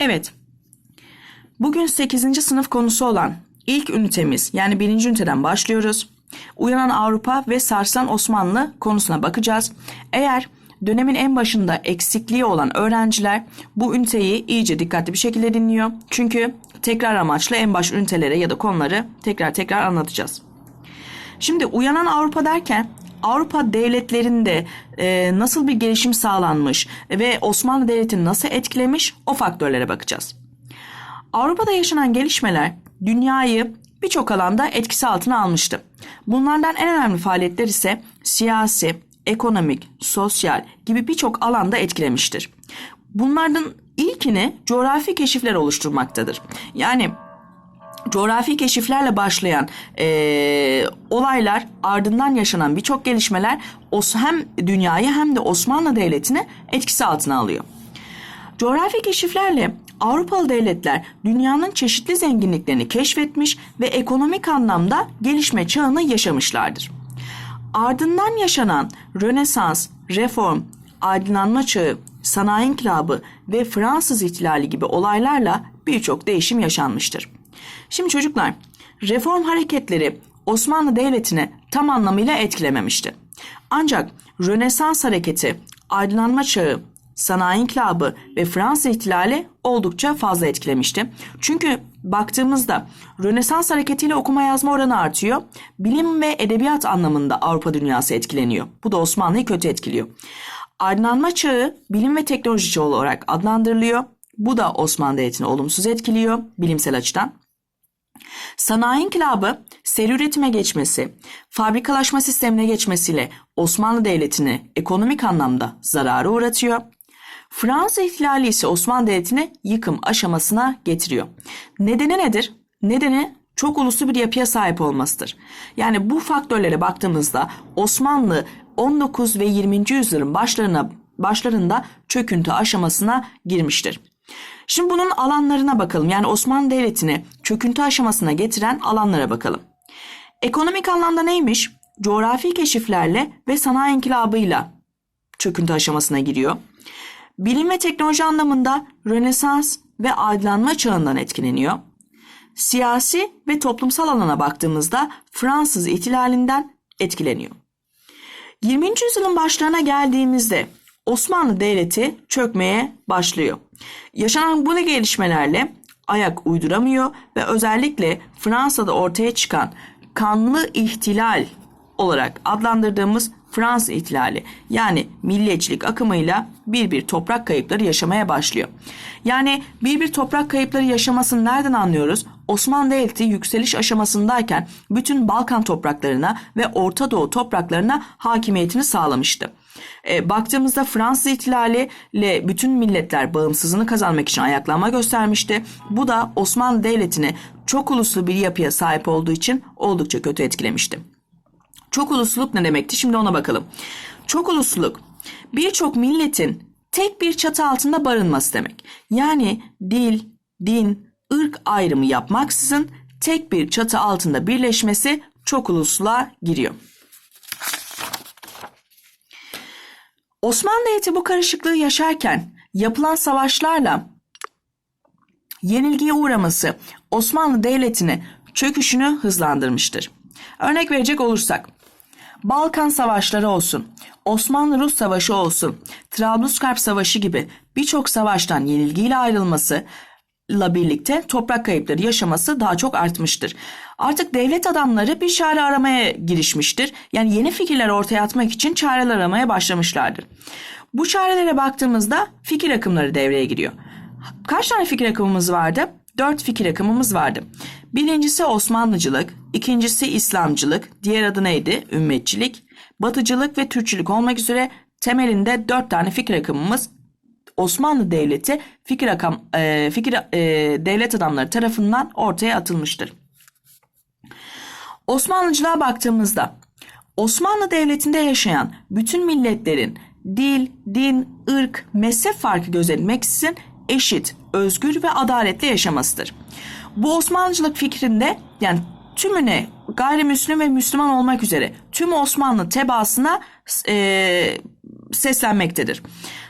Evet. Bugün 8. sınıf konusu olan ilk ünitemiz yani birinci üniteden başlıyoruz. Uyanan Avrupa ve sarsılan Osmanlı konusuna bakacağız. Eğer dönemin en başında eksikliği olan öğrenciler bu üniteyi iyice dikkatli bir şekilde dinliyor. Çünkü tekrar amaçlı en baş ünitelere ya da konuları tekrar tekrar anlatacağız. Şimdi uyanan Avrupa derken Avrupa devletlerinde e, nasıl bir gelişim sağlanmış ve Osmanlı Devleti'ni nasıl etkilemiş o faktörlere bakacağız. Avrupa'da yaşanan gelişmeler dünyayı birçok alanda etkisi altına almıştı. Bunlardan en önemli faaliyetler ise siyasi, ekonomik, sosyal gibi birçok alanda etkilemiştir. Bunlardan ilkini coğrafi keşifler oluşturmaktadır. Yani coğrafi keşiflerle başlayan e, olaylar ardından yaşanan birçok gelişmeler hem dünyayı hem de Osmanlı Devleti'ni etkisi altına alıyor. Coğrafi keşiflerle Avrupalı devletler dünyanın çeşitli zenginliklerini keşfetmiş ve ekonomik anlamda gelişme çağını yaşamışlardır. Ardından yaşanan Rönesans, Reform, Aydınlanma Çağı, Sanayi İnkılabı ve Fransız İhtilali gibi olaylarla birçok değişim yaşanmıştır. Şimdi çocuklar, reform hareketleri Osmanlı Devleti'ni tam anlamıyla etkilememişti. Ancak Rönesans hareketi, aydınlanma çağı, sanayi inkılabı ve Fransız ihtilali oldukça fazla etkilemişti. Çünkü baktığımızda Rönesans hareketiyle okuma yazma oranı artıyor. Bilim ve edebiyat anlamında Avrupa dünyası etkileniyor. Bu da Osmanlı'yı kötü etkiliyor. Aydınlanma çağı bilim ve teknoloji çağı olarak adlandırılıyor. Bu da Osmanlı Devleti'ni olumsuz etkiliyor bilimsel açıdan. Sanayi inkılabı seri üretime geçmesi, fabrikalaşma sistemine geçmesiyle Osmanlı Devleti'ni ekonomik anlamda zarara uğratıyor. Fransa ihtilali ise Osmanlı Devleti'ni yıkım aşamasına getiriyor. Nedeni nedir? Nedeni çok uluslu bir yapıya sahip olmasıdır. Yani bu faktörlere baktığımızda Osmanlı 19 ve 20. yüzyılın başlarına başlarında çöküntü aşamasına girmiştir. Şimdi bunun alanlarına bakalım. Yani Osmanlı Devleti'ni çöküntü aşamasına getiren alanlara bakalım. Ekonomik anlamda neymiş? Coğrafi keşiflerle ve sanayi inkılabıyla çöküntü aşamasına giriyor. Bilim ve teknoloji anlamında Rönesans ve aydınlanma çağından etkileniyor. Siyasi ve toplumsal alana baktığımızda Fransız ihtilalinden etkileniyor. 20. yüzyılın başlarına geldiğimizde Osmanlı Devleti çökmeye başlıyor. Yaşanan bu gelişmelerle ayak uyduramıyor ve özellikle Fransa'da ortaya çıkan kanlı ihtilal olarak adlandırdığımız Fransız ihtilali yani milliyetçilik akımıyla bir bir toprak kayıpları yaşamaya başlıyor. Yani bir bir toprak kayıpları yaşamasını nereden anlıyoruz? Osmanlı Devleti yükseliş aşamasındayken bütün Balkan topraklarına ve Orta Doğu topraklarına hakimiyetini sağlamıştı. E, baktığımızda Fransız ihtilali ile bütün milletler bağımsızlığını kazanmak için ayaklanma göstermişti. Bu da Osmanlı Devleti'ni çok uluslu bir yapıya sahip olduğu için oldukça kötü etkilemişti. Çok ulusluluk ne demekti? Şimdi ona bakalım. Çok ulusluluk birçok milletin tek bir çatı altında barınması demek. Yani dil, din, ırk ayrımı yapmaksızın tek bir çatı altında birleşmesi çok ulusluğa giriyor. Osmanlı Devleti bu karışıklığı yaşarken yapılan savaşlarla yenilgiye uğraması Osmanlı Devleti'ni çöküşünü hızlandırmıştır. Örnek verecek olursak Balkan Savaşları olsun, Osmanlı-Rus Savaşı olsun, Trablusgarp Savaşı gibi birçok savaştan yenilgiyle ayrılması ile birlikte toprak kayıpları yaşaması daha çok artmıştır. Artık devlet adamları bir çare aramaya girişmiştir. Yani yeni fikirler ortaya atmak için çareler aramaya başlamışlardır. Bu çarelere baktığımızda fikir akımları devreye giriyor. Kaç tane fikir akımımız vardı? Dört fikir akımımız vardı. Birincisi Osmanlıcılık, ikincisi İslamcılık, diğer adı neydi? Ümmetçilik, Batıcılık ve Türkçülük olmak üzere temelinde dört tane fikir akımımız Osmanlı Devleti fikir, akam, e, fikir e, devlet adamları tarafından ortaya atılmıştır. Osmanlıcılığa baktığımızda Osmanlı Devleti'nde yaşayan bütün milletlerin dil, din, ırk, mezhep farkı gözetmeksizin eşit, özgür ve adaletle yaşamasıdır. Bu Osmanlıcılık fikrinde yani tümüne gayrimüslim ve Müslüman olmak üzere tüm Osmanlı tebaasına e, seslenmektedir.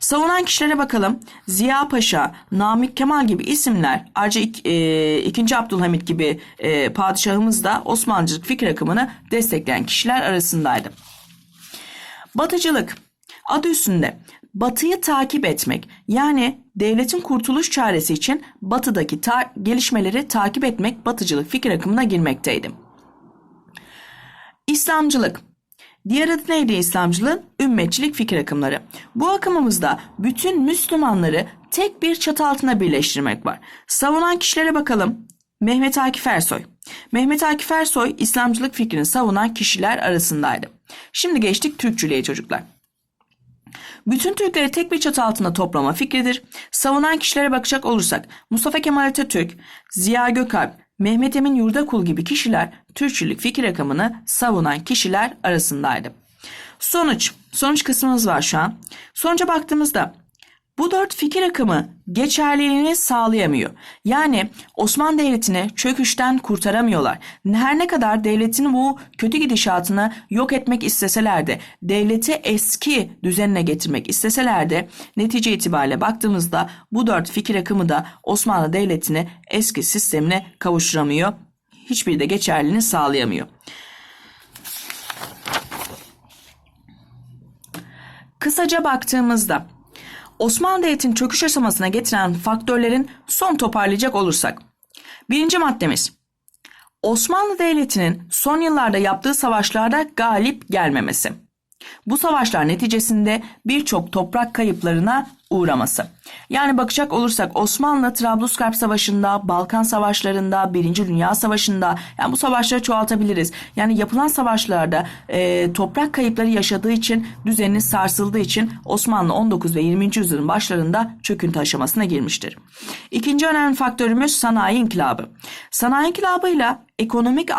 Savunan kişilere bakalım. Ziya Paşa, Namık Kemal gibi isimler ayrıca ik, e, 2. Abdülhamit gibi e, padişahımız da Osmanlıcılık fikir akımını destekleyen kişiler arasındaydı. Batıcılık adı üstünde batıyı takip etmek yani devletin kurtuluş çaresi için batıdaki ta- gelişmeleri takip etmek batıcılık fikir akımına girmekteydi. İslamcılık Diğer adı neydi İslamcılığın? Ümmetçilik fikir akımları. Bu akımımızda bütün Müslümanları tek bir çatı altında birleştirmek var. Savunan kişilere bakalım. Mehmet Akif Ersoy. Mehmet Akif Ersoy İslamcılık fikrini savunan kişiler arasındaydı. Şimdi geçtik Türkçülüğe çocuklar. Bütün Türkleri tek bir çatı altında toplama fikridir. Savunan kişilere bakacak olursak Mustafa Kemal Atatürk, Ziya Gökalp, Mehmet Emin Yurdakul gibi kişiler Türkçülük fikir akımını savunan kişiler arasındaydı. Sonuç, sonuç kısmımız var şu an. Sonuca baktığımızda bu dört fikir akımı geçerliliğini sağlayamıyor. Yani Osmanlı Devleti'ni çöküşten kurtaramıyorlar. Her ne kadar devletin bu kötü gidişatını yok etmek isteseler de, devleti eski düzenine getirmek isteseler de netice itibariyle baktığımızda bu dört fikir akımı da Osmanlı Devleti'ni eski sistemine kavuşturamıyor. Hiçbiri de geçerliliğini sağlayamıyor. Kısaca baktığımızda Osmanlı Devleti'nin çöküş aşamasına getiren faktörlerin son toparlayacak olursak. Birinci maddemiz. Osmanlı Devleti'nin son yıllarda yaptığı savaşlarda galip gelmemesi. Bu savaşlar neticesinde birçok toprak kayıplarına uğraması. Yani bakacak olursak Osmanlı Trablusgarp Savaşı'nda, Balkan Savaşları'nda, Birinci Dünya Savaşı'nda yani bu savaşları çoğaltabiliriz. Yani yapılan savaşlarda e, toprak kayıpları yaşadığı için düzeni sarsıldığı için Osmanlı 19 ve 20. yüzyılın başlarında çöküntü aşamasına girmiştir. İkinci önemli faktörümüz sanayi inkılabı. Sanayi inkılabıyla ekonomik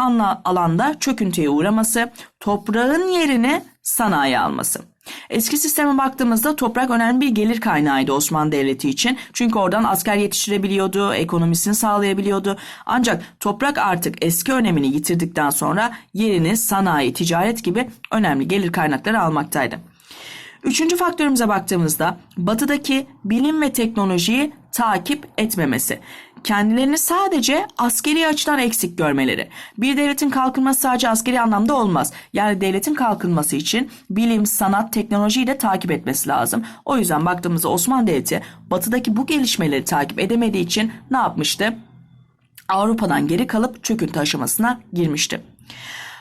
alanda çöküntüye uğraması, toprağın yerini sanayi alması. Eski sisteme baktığımızda toprak önemli bir gelir kaynağıydı Osmanlı Devleti için. Çünkü oradan asker yetiştirebiliyordu, ekonomisini sağlayabiliyordu. Ancak toprak artık eski önemini yitirdikten sonra yerini sanayi, ticaret gibi önemli gelir kaynakları almaktaydı. Üçüncü faktörümüze baktığımızda batıdaki bilim ve teknolojiyi takip etmemesi. Kendilerini sadece askeri açıdan eksik görmeleri. Bir devletin kalkınması sadece askeri anlamda olmaz. Yani devletin kalkınması için bilim, sanat, teknolojiyi de takip etmesi lazım. O yüzden baktığımızda Osmanlı Devleti batıdaki bu gelişmeleri takip edemediği için ne yapmıştı? Avrupa'dan geri kalıp çöküntü aşamasına girmişti.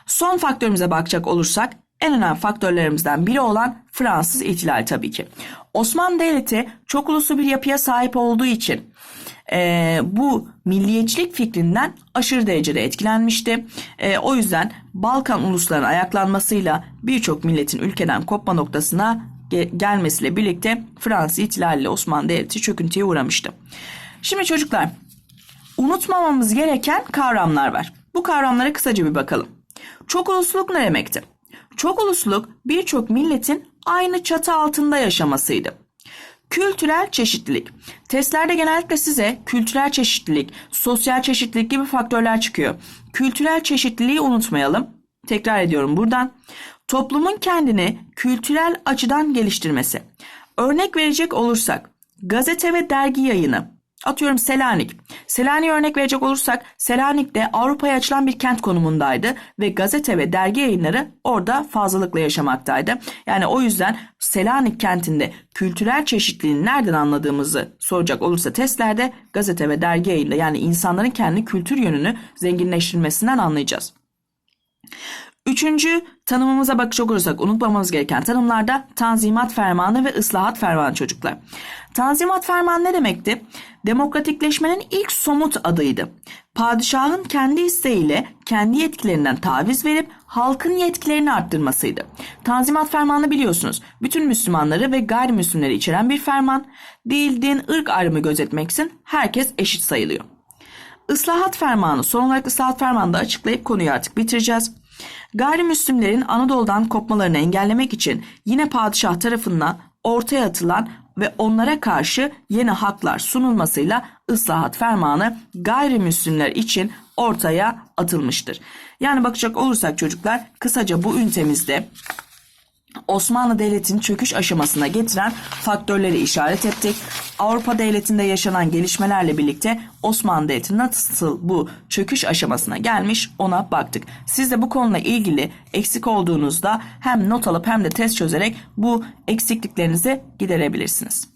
Son faktörümüze bakacak olursak en önemli faktörlerimizden biri olan Fransız ihtilali tabii ki. Osmanlı Devleti çok uluslu bir yapıya sahip olduğu için e, bu milliyetçilik fikrinden aşırı derecede etkilenmişti. E, o yüzden Balkan uluslarının ayaklanmasıyla birçok milletin ülkeden kopma noktasına ge- gelmesiyle birlikte Fransız ihtilaliyle Osmanlı Devleti çöküntüye uğramıştı. Şimdi çocuklar unutmamamız gereken kavramlar var. Bu kavramlara kısaca bir bakalım. Çok ulusluluk ne demekti? Çok ulusluluk birçok milletin aynı çatı altında yaşamasıydı. Kültürel çeşitlilik. Testlerde genellikle size kültürel çeşitlilik, sosyal çeşitlilik gibi faktörler çıkıyor. Kültürel çeşitliliği unutmayalım. Tekrar ediyorum buradan. Toplumun kendini kültürel açıdan geliştirmesi. Örnek verecek olursak gazete ve dergi yayını, Atıyorum Selanik. Selanik'e örnek verecek olursak Selanik de Avrupa'ya açılan bir kent konumundaydı ve gazete ve dergi yayınları orada fazlalıkla yaşamaktaydı. Yani o yüzden Selanik kentinde kültürel çeşitliliğini nereden anladığımızı soracak olursa testlerde gazete ve dergi yayında yani insanların kendi kültür yönünü zenginleştirmesinden anlayacağız. Üçüncü tanımımıza bakacak olursak unutmamamız gereken tanımlarda Tanzimat Fermanı ve Islahat Fermanı çocuklar. Tanzimat Fermanı ne demekti? Demokratikleşmenin ilk somut adıydı. Padişahın kendi isteğiyle kendi yetkilerinden taviz verip halkın yetkilerini arttırmasıydı. Tanzimat Fermanı biliyorsunuz. Bütün Müslümanları ve gayrimüslimleri içeren bir ferman. Dil, din, ırk ayrımı gözetmeksin herkes eşit sayılıyor. Islahat Fermanı, son olarak Islahat Fermanı da açıklayıp konuyu artık bitireceğiz. Gayrimüslimlerin Anadolu'dan kopmalarını engellemek için yine padişah tarafından ortaya atılan ve onlara karşı yeni haklar sunulmasıyla ıslahat fermanı gayrimüslimler için ortaya atılmıştır. Yani bakacak olursak çocuklar kısaca bu ünitemizde Osmanlı Devleti'nin çöküş aşamasına getiren faktörleri işaret ettik. Avrupa Devleti'nde yaşanan gelişmelerle birlikte Osmanlı Devleti nasıl bu çöküş aşamasına gelmiş ona baktık. Siz de bu konuyla ilgili eksik olduğunuzda hem not alıp hem de test çözerek bu eksikliklerinizi giderebilirsiniz.